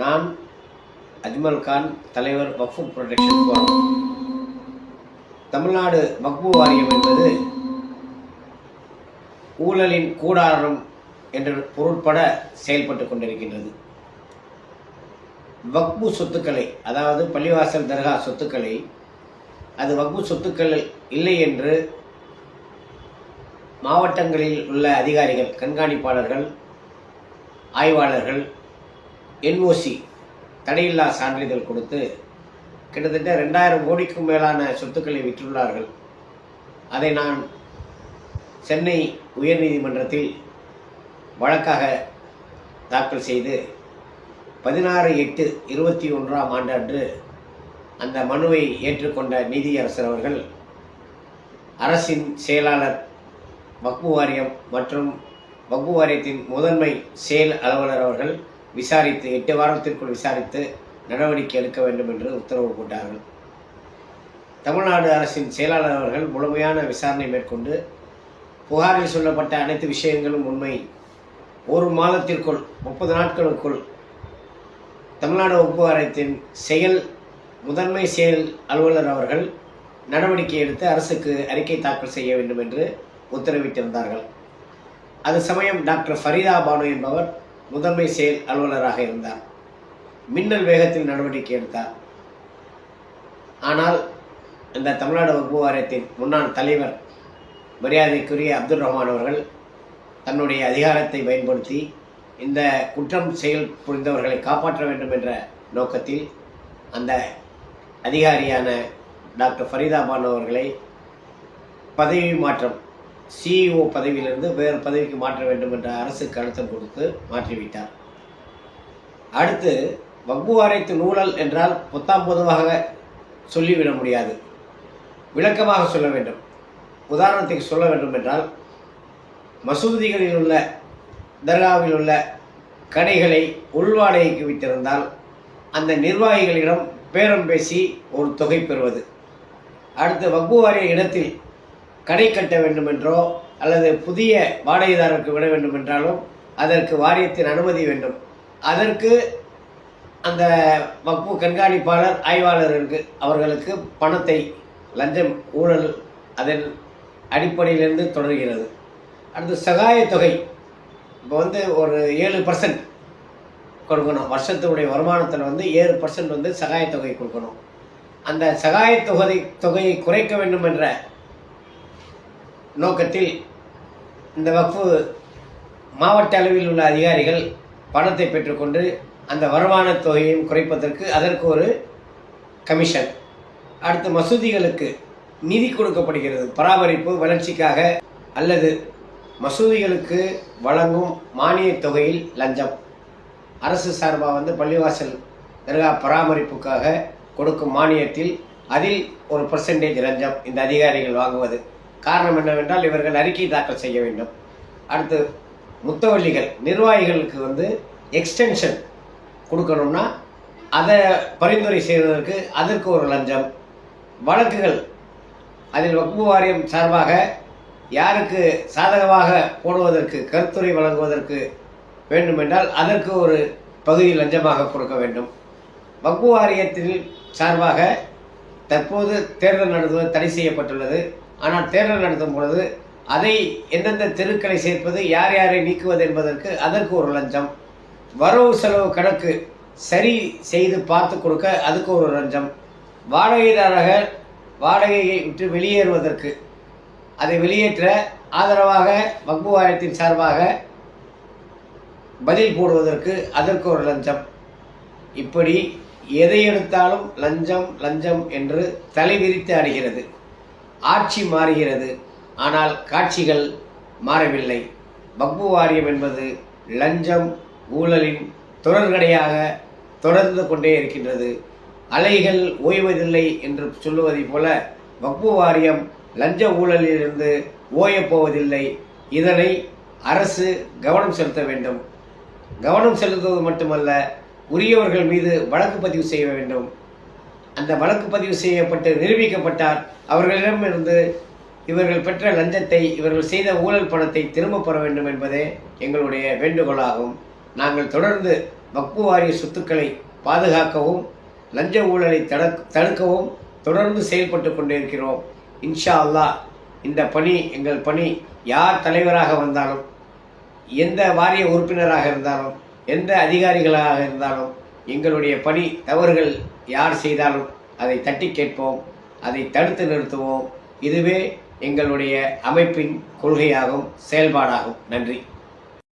நான் அஜ்மல் கான் தலைவர் Waqf protection forum. Tamil Nadu வக்ஃபு வாரியம் என்பது ஊழலின் கூடாரம் என்ற பொருட்பட செயல்பட்டு கொண்டிருக்கின்றது. வக்பு சொத்துக்களை அதாவது பள்ளிவாசல் தர்கா சொத்துக்களை அது வக்பு சொத்துக்கள் இல்லை என்று மாவட்டங்களில் உள்ள அதிகாரிகள் கண்காணிப்பாளர்கள் ஆய்வாளர்கள் என்ஓசி தடையில்லா சான்றிதழ் கொடுத்து கிட்டத்தட்ட ரெண்டாயிரம் கோடிக்கும் மேலான சொத்துக்களை விற்றுள்ளார்கள். அதை நான் சென்னை உயர்நீதிமன்றத்தில் வழக்காக தாக்கல் செய்து பதினாறு எட்டு இருபத்தி ஒன்றாம் ஆண்டு அன்று அந்த மனுவை ஏற்றுக்கொண்ட நீதியரசர் அவர்கள் அரசின் செயலாளர் வக்பு வாரியம் மற்றும் வக்பு வாரியத்தின் முதன்மை செயல் அலுவலர் அவர்கள் விசாரித்து எட்டு வாரத்திற்குள் விசாரித்து நடவடிக்கை எடுக்க வேண்டும் என்று உத்தரவு போட்டார்கள். தமிழ்நாடு அரசின் செயலாளர் அவர்கள் முழுமையான விசாரணை மேற்கொண்டு புகாரில் சொல்லப்பட்ட அனைத்து விஷயங்களும் உண்மை. ஒரு மாதத்திற்குள் முப்பது நாட்களுக்குள் தமிழ்நாடு வகுப்பு வாரியத்தின் செயல் முதன்மை செயல் அலுவலர் அவர்கள் நடவடிக்கை எடுத்து அரசுக்கு அறிக்கை தாக்கல் செய்ய வேண்டும் என்று உத்தரவிட்டிருந்தார்கள். அது சமயம் டாக்டர் ஃபரீதா பானு என்பவர் முதன்மை செயல் அலுவலராக இருந்தார். மின்னல் வேகத்தில் நடவடிக்கை எடுத்தார். ஆனால் இந்த தமிழ்நாடு வகுப்பு வாரியத்தின் முன்னாள் தலைவர் மரியாதைக்குரிய அப்துல் ரஹ்மான் அவர்கள் தன்னுடைய அதிகாரத்தை பயன்படுத்தி இந்த குற்றம் செயல் புரிந்தவர்களை காப்பாற்ற வேண்டும் என்ற நோக்கத்தில் அந்த அதிகாரியான டாக்டர் ஃபரீதாபான் அவர்களை பதவி மாற்றம் சிஇஓ பதவியிலிருந்து வேறு பதவிக்கு மாற்ற வேண்டும் என்ற அரசுக்கு அழுத்தம் கொடுத்து மாற்றிவிட்டார். அடுத்து வக்பு நூலல் நூழல் என்றால் பொத்தாம் பொதுவாக சொல்லிவிட முடியாது. விளக்கமாக சொல்ல வேண்டும். உதாரணத்துக்கு சொல்ல வேண்டும் என்றால் மசூதிகளில் உள்ள தர்காவில் உள்ள கடைகளை உள்வாடகைக்கு விட்டிருந்தால் அந்த நிர்வாகிகளிடம் பேரம் பேசி ஒரு தொகை பெறுவது. அடுத்து வக்பு வாரிய இடத்தில் கடை கட்ட வேண்டுமென்றோ அல்லது புதிய வாடகைதாரருக்கு விட வேண்டுமென்றாலும் அதற்கு வாரியத்தின் அனுமதி வேண்டும். அதற்கு அந்த வக்பு கண்காணிப்பாளர் ஆய்வாளருக்கு அவர்களுக்கு பணத்தை லஞ்சம் ஊழல் அதன் அடிப்படையிலிருந்து தொடர்கிறது. அடுத்து சகாய தொகை. இப்போ வந்து ஒரு ஏழு பர்சன்ட் கொடுக்கணும். வருஷத்துடைய வருமானத்தில் வந்து ஏழு பர்சன்ட் வந்து சகாயத்தொகை தொகை கொடுக்கணும். அந்த சகாய தொகை தொகையை குறைக்க வேண்டும் என்ற நோக்கத்தில் இந்த வக்ஃபு மாவட்ட அளவில் உள்ள அதிகாரிகள் பணத்தை பெற்றுக்கொண்டு அந்த வருமான தொகையையும் குறைப்பதற்கு அதற்கு ஒரு கமிஷன். அடுத்து மசூதிகளுக்கு நிதி கொடுக்கப்படுகிறது. பராமரிப்பு வளர்ச்சிக்காக அல்லது மசூதிகளுக்கு வழங்கும் மானியத் தொகையில் லஞ்சம். அரசு சார்பாக வந்து பள்ளிவாசல் தர்கா பராமரிப்புக்காக கொடுக்கும் மானியத்தில் அதில் ஒரு பர்சன்டேஜ் லஞ்சம் இந்த அதிகாரிகள் வாங்குவது. காரணம் என்னவென்றால் இவர்கள் அறிக்கை தாக்கல் செய்ய வேண்டும். அடுத்து முத்தவள்ளிகள் நிர்வாகிகளுக்கு வந்து எக்ஸ்டென்ஷன் கொடுக்கணும்னா அதை பரிந்துரை செய்வதற்கு அதற்கு ஒரு லஞ்சம். வழக்குகள் அதில் வக்பு வாரியம் சார்பாக யாருக்கு சாதகமாக போடுவதற்கு கருத்துரை வழங்குவதற்கு வேண்டுமென்றால் அதற்கு ஒரு பகுதி லஞ்சமாக கொடுக்க வேண்டும். வக்பு வாரியத்தில் சார்பாக தற்போது தேர்தல் நடத்துவது தடை செய்யப்பட்டுள்ளது. ஆனால் தேர்தல் நடத்தும் பொழுது அதை எந்தெந்த தெருக்களை சேர்ப்பது யார் யாரை நீக்குவது என்பதற்கு அதற்கு ஒரு லஞ்சம். வரவு செலவு கணக்கு சரி செய்து பார்த்து கொடுக்க அதுக்கு ஒரு லஞ்சம். வாடகைதாரர்கள் வாடகையை விட்டு வெளியேறுவதற்கு அதை வெளியேற்ற ஆதரவாக வக்பு வாரியத்தின் சார்பாக பதில் போடுவதற்கு அதற்கு ஒரு லஞ்சம். இப்படி எதை எடுத்தாலும் லஞ்சம் லஞ்சம் என்று தலைவிரித்து அடைகிறது ஆட்சி மாறுகிறது. ஆனால் காட்சிகள் மாறவில்லை. வக்பு வாரியம் என்பது லஞ்சம் ஊழலின் தொடர்கடையாக தொடர்ந்து கொண்டே இருக்கின்றது. அலைகள் ஓய்வதில்லை என்று சொல்லுவதைப் போல வக்பு வாரியம் லஞ்ச ஊழலிலிருந்து ஓயப் போவதில்லை. இதனை அரசு கவனம் செலுத்த வேண்டும். கவனம் செலுத்துவது மட்டுமல்ல உரியவர்கள் மீது வழக்கு பதிவு செய்ய வேண்டும். அந்த வழக்கு பதிவு செய்யப்பட்டு நிரூபிக்கப்பட்டால் அவர்களிடமிருந்து இவர்கள் பெற்ற லஞ்சத்தை இவர்கள் செய்த ஊழல் பணத்தை திரும்பப் பெற வேண்டும் என்பதே எங்களுடைய வேண்டுகோளாகும். நாங்கள் தொடர்ந்து வக்பு வாரிய சொத்துக்களை பாதுகாக்கவும் லஞ்ச ஊழலை தடுக் தடுக்கவும் தொடர்ந்து செயல்பட்டு கொண்டிருக்கிறோம். இன்ஷா அல்லாஹ் இந்த பணி எங்கள் பணி யார் தலைவராக வந்தாலும் எந்த வாரிய உறுப்பினராக இருந்தாலும் எந்த அதிகாரிகளாக இருந்தாலும் எங்களுடைய பணி தவறுகள் யார் செய்தாலும் அதை தட்டி கேட்போம் அதை தடுத்து நிறுத்துவோம். இதுவே எங்களுடைய அமைப்பின் கொள்கையாகும் செயல்பாடாகும் நன்றி.